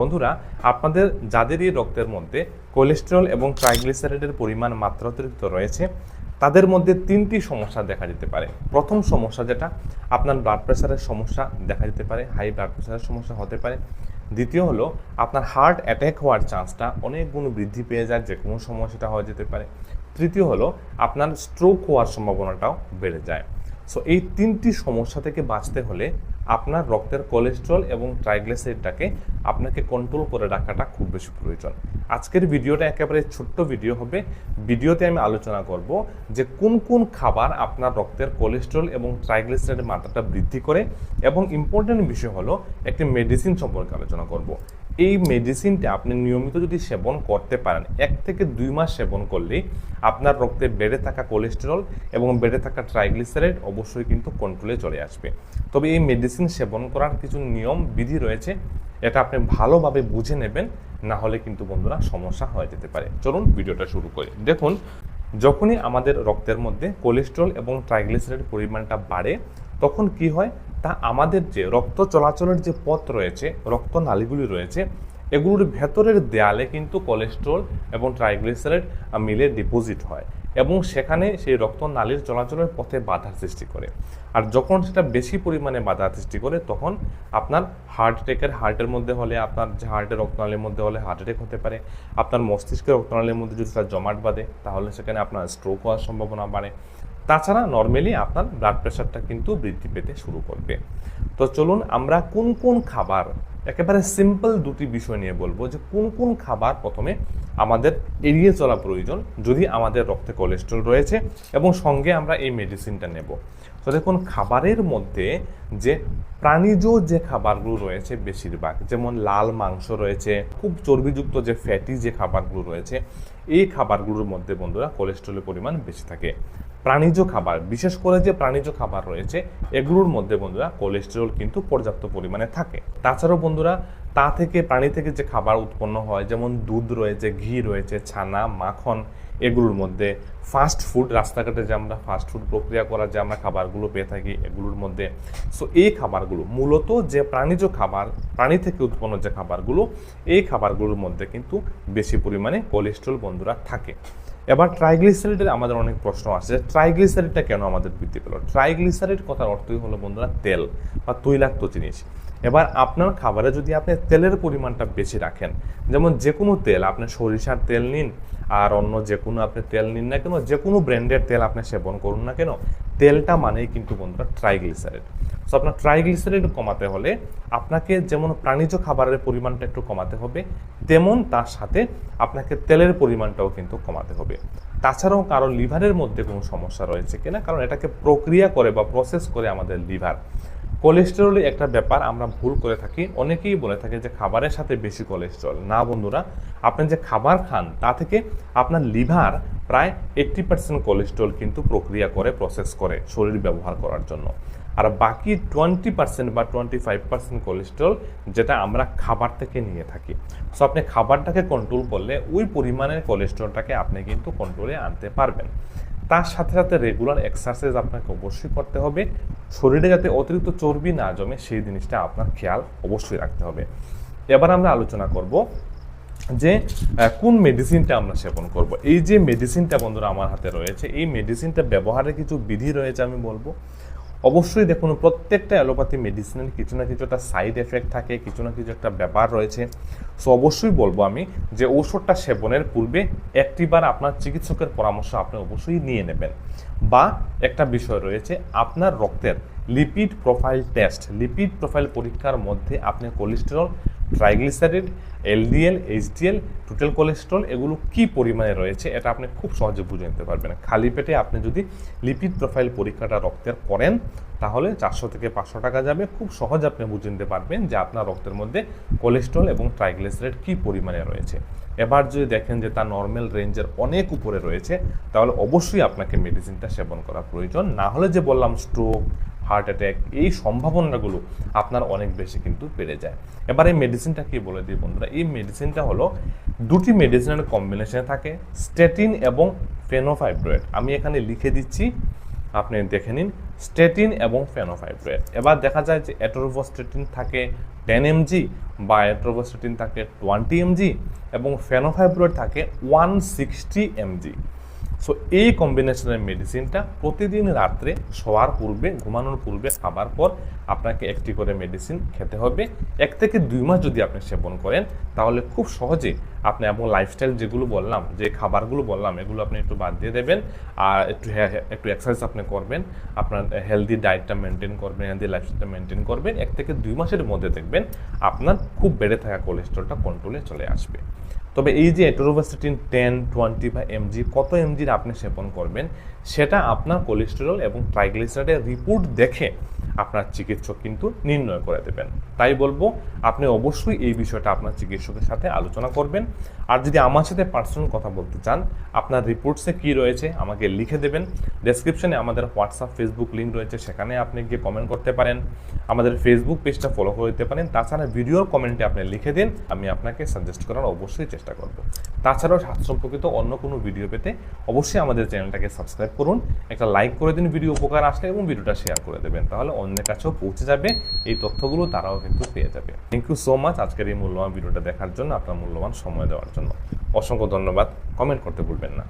বন্ধুরা, আপনাদের যাদেরই রক্তের মধ্যে কোলেস্টেরল এবং ট্রাইগ্লিসারাইডের পরিমাণ মাত্রাতিরিক্ত রয়েছে, তাদের মধ্যে তিনটি সমস্যা দেখা দিতে পারে। প্রথম সমস্যা যেটা, আপনার ব্লাড প্রেশারের সমস্যা দেখা দিতে পারে হাই ব্লাড প্রেশারের সমস্যা হতে পারে। দ্বিতীয় হলো, আপনার হার্ট অ্যাটাক হওয়ার চান্সটা অনেক গুণ বৃদ্ধি পেয়ে যায়, যে কোনো সময় সেটা হয়ে যেতে পারে। তৃতীয় হলো, আপনার স্ট্রোক হওয়ার সম্ভাবনাটাও বেড়ে যায়। সো এই তিনটি সমস্যা থেকে বাঁচতে হলে আপনার রক্তের কোলেস্ট্রল এবং ট্রাইগ্লিসারিডটাকে আপনাকে কন্ট্রোল করে রাখাটা খুব বেশি প্রয়োজন। আজকের ভিডিওটা একেবারে ছোট্ট ভিডিও হবে। ভিডিওতে আমি আলোচনা করব যে কোন কোন খাবার আপনার রক্তের কোলেস্ট্রল এবং ট্রাইগ্লিসারিডের মাত্রাটা বৃদ্ধি করে এবং ইম্পর্টেন্ট বিষয় হলো একটি মেডিসিন সম্পর্কে আলোচনা করব। এই মেডিসিনটা আপনি নিয়মিত যদি সেবন করতে পারেন, এক থেকে দুই মাস সেবন করলে আপনার রক্তে বেড়ে থাকা কোলেস্টেরল এবং বেড়ে থাকা ট্রাইগ্লিসারাইড অবশ্যই কিন্তু কন্ট্রোলে চলে আসবে। তবে এই মেডিসিন সেবন করার কিছু নিয়ম, বিধি রয়েছে, এটা আপনি ভালোভাবে বুঝে নেবেন, না হলে কিন্তু বন্ধুরা সমস্যা হয়ে যেতে পারে। চলুন ভিডিওটা শুরু করি। দেখুন, যখনই আমাদের রক্তের মধ্যে কোলেস্ট্রল এবং ট্রাইগ্লিসারাইড পরিমাণটা বাড়ে, তখন কি হয়? তা আমাদের যে রক্ত চলাচলের যে পথ রয়েছে, রক্ত নালীগুলি রয়েছে, এগুলোর ভেতরের দেয়ালে কিন্তু কোলেস্ট্রল এবং ট্রাইগ্লিসারাইড মিলে ডিপোজিট হয় এবং সেখানে সেই রক্ত নালীর চলাচলের পথে বাধার সৃষ্টি করে। আর যখন সেটা বেশি পরিমাণে বাধা সৃষ্টি করে, তখন আপনার হার্ট অ্যাটাকের হার্টের মধ্যে হলে, আপনার যে হার্টের রক্তনালীর মধ্যে হলে হার্ট অ্যাটাক হতে পারে। আপনার মস্তিষ্কের রক্তনালীর মধ্যে যদি সেটা জমাট বাঁধে, তাহলে সেখানে আপনার স্ট্রোক হওয়ার সম্ভাবনা বাড়ে। তাছাড়া নর্মালি আপনার ব্লাড প্রেশারটা কিন্তু বৃদ্ধি পেতে শুরু করবে। তো চলুন আমরা কোন কোন খাবার, একেবারে সিম্পল দুটি বিষয় নিয়ে বলব যে কোন কোন খাবার প্রথমে আমাদের এড়িয়ে চলা প্রয়োজন যদি আমাদের রক্তে কোলেস্ট্রল রয়েছে এবং সঙ্গে আমরা এই মেডিসিনটা নেব। তো দেখুন, খাবারের মধ্যে যে প্রাণীজ যে খাবারগুলো রয়েছে বেশিরভাগ, যেমন লাল মাংস রয়েছে, খুব চর্বিযুক্ত যে ফ্যাটি যে খাবারগুলো রয়েছে, এই খাবারগুলোর মধ্যে বন্ধুরা কোলেস্ট্রলের পরিমাণ বেশি থাকে। প্রাণীজ খাবার, বিশেষ করে যে প্রাণীজ খাবার রয়েছে, এগুলোর মধ্যে বন্ধুরা কোলেস্টেরল কিন্তু পর্যাপ্ত পরিমাণে থাকে। তাছাড়াও বন্ধুরা, তা থেকে, প্রাণী থেকে যে খাবার উৎপন্ন হয়, যেমন দুধ রয়েছে, ঘি রয়েছে, ছানা, মাখন, এগুলোর মধ্যে ফাস্ট ফুড রাস্তাঘাটে যে আমরা ফাস্ট ফুড প্রক্রিয়া করা যে আমরা খাবারগুলো পেয়ে থাকি, এগুলোর মধ্যে। সো এই খাবারগুলো, মূলত যে প্রাণীজ খাবার, প্রাণী থেকে উৎপন্ন যে খাবারগুলো, এই খাবারগুলোর মধ্যে কিন্তু বেশি পরিমাণে কোলেস্ট্রল বন্ধুরা থাকে। এবার ট্রাইগ্লিসারিডের আমাদের অনেক প্রশ্ন আসে ট্রাইগ্লিসারিডটা কেন আমাদের বৃদ্ধি পেল? ট্রাইগ্লিসারিড কথার অর্থই হলো বন্ধুরা তেল বা তৈলাক্ত জিনিস। এবার আপনার খাবারে যদি আপনি তেলের পরিমাণটা বেশি রাখেন, যেমন যে কোনো তেল, আপনি সরিষার তেল নিন, আর অন্য যে কোনো আপনি তেল নিন না কেন, যে কোনো ব্র্যান্ডের তেল আপনি সেবন করুন না কেন, তেলটা মানেই কিন্তু বন্ধুরা ট্রাইগ্লিসারিড। সো আপনার ট্রাইগ্লিসারিড কমাতে হলে আপনাকে যেমন প্রাণীজ খাবারের পরিমাণটা একটু কমাতে হবে, তেমন তার সাথে আপনাকে তেলের পরিমাণটাও কিন্তু কমাতে হবে। তাছাড়াও কারও লিভারের মধ্যে কোনো সমস্যা রয়েছে কিনা, কারণ এটাকে প্রক্রিয়া করে বা প্রসেস করে আমাদের লিভার। কোলেস্টেরলের একটা ব্যাপার আমরা ভুল করে থাকি। অনেকেই বলে থাকে যে খাবারের সাথে বেশি কোলেস্টেরল। না বন্ধুরা, আপনি যে খাবার খান, তা থেকে আপনার লিভার প্রায় এইট্টি পার্সেন্ট কোলেস্ট্রল কিন্তু প্রক্রিয়া করে প্রসেস করে শরীর ব্যবহার করার জন্য। আর বাকি টোয়েন্টি পার্সেন্ট বা টোয়েন্টি ফাইভ পার্সেন্ট কোলেস্ট্রল যেটা আমরা খাবার থেকে নিয়ে থাকি। সো আপনি খাবারটাকে কন্ট্রোল করলে ওই পরিমাণের কোলেস্ট্রলটাকে আপনি কিন্তু কন্ট্রোলে আনতে পারবেন। তার সাথে সাথে রেগুলার এক্সারসাইজ আপনাকে অবশ্যই করতে হবে। শরীরে যাতে অতিরিক্ত চর্বি না জমে, সেই জিনিসটা আপনার খেয়াল অবশ্যই রাখতে হবে। এবার আমরা আলোচনা করব যে কোন মেডিসিনটা আমরা সেবন করব। এই যে মেডিসিনটা বন্ধুরা আমার হাতে রয়েছে, এই মেডিসিনটা ব্যবহারের কিছু বিধি রয়েছে আমি বলব। অবশ্যই দেখুন, প্রত্যেকটা অ্যালোপ্যাথি মেডিসিনের কিছু না কিছু একটা সাইড এফেক্ট থাকে, কিছু না কিছু একটা ব্যাপার রয়েছে। সো অবশ্যই বলব আমি যে ঔষধটা সেবনের পূর্বে একটিবার আপনার চিকিৎসকের পরামর্শ আপনি অবশ্যই নিয়ে নেবেন। বা একটা বিষয় রয়েছে, আপনার রক্তের lipid profile test lipid profile পরীক্ষার মধ্যে আপনি cholesterol triglyceride, LDL, HDL, total cholesterol এগুলো কি পরিমাণে রয়েছে এটা আপনি খুব সহজে বুঝে নিতে পারবেন। খালি পেটে আপনি যদি লিপিড প্রোফাইল পরীক্ষাটা রক্তের করেন, তাহলে চারশো থেকে পাঁচশো টাকা যাবে। খুব সহজে আপনি বুঝে নিতে পারবেন যে আপনার রক্তের মধ্যে কোলেস্ট্রল এবং ট্রাইগ্লিসারাইড কি পরিমাণে রয়েছে। এবার যদি দেখেন যে তা নর্মাল রেঞ্জের অনেক উপরে রয়েছে, তাহলে অবশ্যই আপনাকে মেডিসিনটা সেবন করা প্রয়োজন। না হলে যে বললাম স্ট্রোক হার্ট অ্যাটাক এই সম্ভাবনাগুলো আপনার অনেক বেশি কিন্তু বেড়ে যায়। এবার এই মেডিসিনটা কি বলে দিই বন্ধুরা? এই মেডিসিনটা হলো দুটি মেডিসিনের কম্বিনেশনে থাকে স্টেটিন এবং ফেনোফাইব্রয়েড আমি এখানে লিখে দিচ্ছি, আপনি দেখে নিন স্টেটিন এবং ফেনোফাইব্রেট এবার দেখা যায় যে অ্যাট্রোভোস্টেটিন থাকে টেন এমজি বা অ্যাট্রোভোস্টেটিন থাকে টোয়েন্টি এমজি এবং ফেনোফাইব্রেট থাকে ওয়ান সিক্সটি এমজি সো এই কম্বিনেশনের মেডিসিনটা প্রতিদিন রাত্রে শোয়ার পূর্বে ঘুমানোর পূর্বে খাবার পর আপনাকে একটি করে মেডিসিন খেতে হবে। এক থেকে দুই মাস যদি আপনি সেবন করেন তাহলে খুব সহজে আপনি এবং লাইফস্টাইল যেগুলো বললাম যে খাবারগুলো বললাম এগুলো আপনি একটু বাদ দিয়ে দেবেন। আর একটু হ্যাঁ, একটু এক্সারসাইজ আপনি করবেন। আপনার হেলদি ডায়েটটা মেনটেন করবেন হেলদি লাইফস্টাইলটা মেনটেন করবেন। এক থেকে দুই মাসের মধ্যে দেখবেন আপনার খুব বেড়ে থাকা কোলেস্ট্রলটা কন্ট্রোলে চলে আসবে। তবে এই যে এটোরোভাস্টিন টেন টোয়েন্টি বা এমজি কত এমজির আপনি সেবন করবেন, সেটা আপনার কোলেস্টেরল এবং ট্রাইগ্লিসারাইডের রিপোর্ট দেখে আপনার চিকিৎসক কিন্তু নির্ণয় করে দেবেন। তাই বলব, আপনি অবশ্যই এই বিষয়টা আপনার চিকিৎসকের সাথে আলোচনা করবেন। আর যদি আমার সাথে পার্সোনাল কথা বলতে চান, আপনার রিপোর্টসে কি রয়েছে আমাকে লিখে দেবেন। ডেসক্রিপশনে আমাদের হোয়াটসঅ্যাপ ফেসবুক লিঙ্ক রয়েছে, সেখানে আপনি গিয়ে কমেন্ট করতে পারেন। আমাদের ফেসবুক পেজটা ফলো করে দিতে পারেন। তাছাড়া ভিডিওর কমেন্টে আপনি লিখে দিন, আমি আপনাকে সাজেস্ট করার অবশ্যই চেষ্টা করব। তাছাড়াও স্বাস্থ্য সম্পর্কিত অন্য কোনো ভিডিও পেতে অবশ্যই আমাদের চ্যানেলটাকে সাবস্ক্রাইব করুন, একটা লাইক করে দিন ভিডিও উপকার আসলে এবং ভিডিওটা শেয়ার করে দেবেন। তাহলে অন্যের কাছেও পৌঁছে যাবে, এই তথ্যগুলো তারাও কিন্তু পেয়ে যাবে। থ্যাংক ইউ সো মাচ আজকের এই মূল্যবান ভিডিওটা দেখার জন্য, আপনার মূল্যবান সময় দেওয়ার জন্য। অসংখ্য ধন্যবাদ কমেন্ট করতে ভুলবেন না।